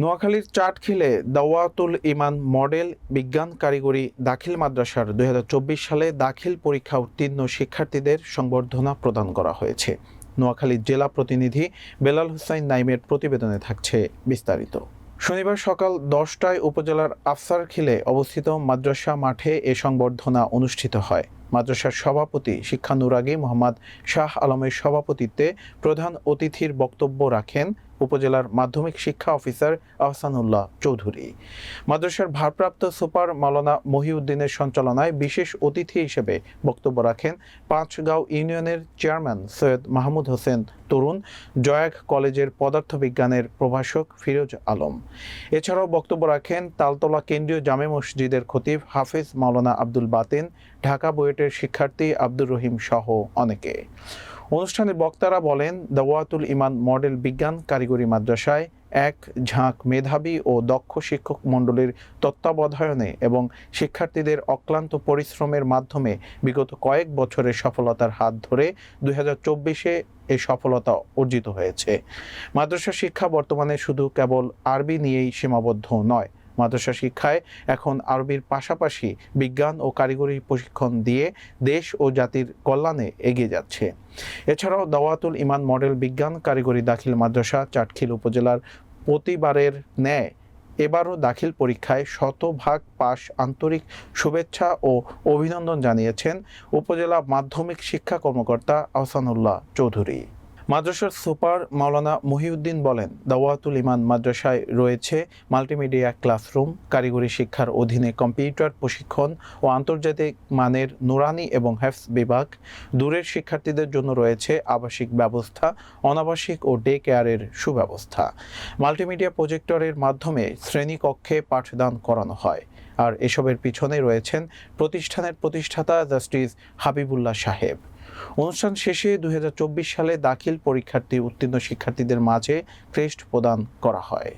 নোয়াখালীর চাটখিলে দাওয়াতুল ইমান মডেল বিজ্ঞান কারিগরি দাখিল মাদ্রাসার দুই সালে দাখিল পরীক্ষা উত্তীর্ণ শিক্ষার্থীদের সংবর্ধনা প্রদান করা হয়েছে। নোয়াখালীর জেলা প্রতিনিধি বেলাল হুসাইন নাইমের প্রতিবেদনে থাকছে বিস্তারিত। শনিবার সকাল দশটায় উপজেলার আফসারখিলে অবস্থিত মাদ্রাসা মাঠে এ সংবর্ধনা অনুষ্ঠিত হয়। মাদ্রাসার সভাপতি শিক্ষানুরাগী মোহাম্মদ শাহ আলমের সভাপতিত্বে প্রধান অতিথির বক্তব্য রাখেন উপজেলার মাধ্যমিক শিক্ষা অফিসার আহসানুল্লাহ চৌধুরী। মাদ্রাসার ভারপ্রাপ্ত সুপার মাওলানা মহিউদ্দিনের সঞ্চালনায় বিশেষ অতিথি হিসেবে বক্তব্য রাখেন পাঁচগাঁও ইউনিয়নের চেয়ারম্যান সৈয়দ মাহমুদ হোসেন তরুণ জয়াক কলেজের পদার্থবিজ্ঞানের প্রভাষক ফিরোজ আলম। এছাড়াও বক্তব্য রাখেন তালতলা কেন্দ্রীয় জামে মসজিদের খতিব হাফিজ মাওলানা আব্দুল বাতেন, ঢাকা বুয়েটের শিক্ষার্থী আব্দুর রহিম সহ অনেকে। অনুষ্ঠানে বক্তারা বলেন, দাওয়াতুল ইমান মডেল বিজ্ঞান কারিগরি মাদ্রাসায় এক ঝাঁক মেধাবী ও দক্ষ শিক্ষক মণ্ডলীর তত্ত্বাবধায়নে এবং শিক্ষার্থীদের অক্লান্ত পরিশ্রমের মাধ্যমে বিগত কয়েক বছরের সফলতার হাত ধরে দুই হাজার চব্বিশে এই সফলতা অর্জিত হয়েছে। মাদ্রাসা শিক্ষা বর্তমানে শুধু কেবল আরবি নিয়েই সীমাবদ্ধ নয় মাদ্রাসা শিক্ষায় এখন আরবির পাশাপাশি বিজ্ঞান ও কারিগরি প্রশিক্ষণ দিয়ে দেশ ও জাতির কল্যাণে এগিয়ে যাচ্ছে। এছাড়াও দাওয়াতুল ইমান মডেল বিজ্ঞান কারিগরি দাখিল মাদ্রাসা চাটখিল উপজেলার প্রতিবারের ন্যায় এবারও দাখিল পরীক্ষায় শতভাগ পাশ আন্তরিক শুভেচ্ছা ও অভিনন্দন জানিয়েছেন উপজেলা মাধ্যমিক শিক্ষা কর্মকর্তা আহসানুল্লাহ চৌধুরী। মাদ্রাসার সুপার মাওলানা মহিউদ্দিন বলেন, দাওয়াতুল ইমান মাদ্রাসায় রয়েছে মাল্টিমিডিয়া ক্লাসরুম, কারিগরি শিক্ষার অধীনে কম্পিউটার প্রশিক্ষণ ও আন্তর্জাতিক মানের নুরানি এবং হেফস বিভাগ। দূরের শিক্ষার্থীদের জন্য রয়েছে আবাসিক ব্যবস্থা, অনাবাসিক ও ডে কেয়ারের সুব্যবস্থা। মাল্টিমিডিয়া প্রজেক্টরের মাধ্যমে শ্রেণীকক্ষে পাঠদান করানো হয়। আর এসবের পিছনে রয়েছেন প্রতিষ্ঠানের প্রতিষ্ঠাতা জাস্টিস হাবিবুল্লাহ সাহেব। অনুষ্ঠান শেষে দুই হাজার চব্বিশ সালে দাখিল পরীক্ষার্থী উত্তীর্ণ শিক্ষার্থীদের মাঝে ক্রেস্ট প্রদান করা হয়।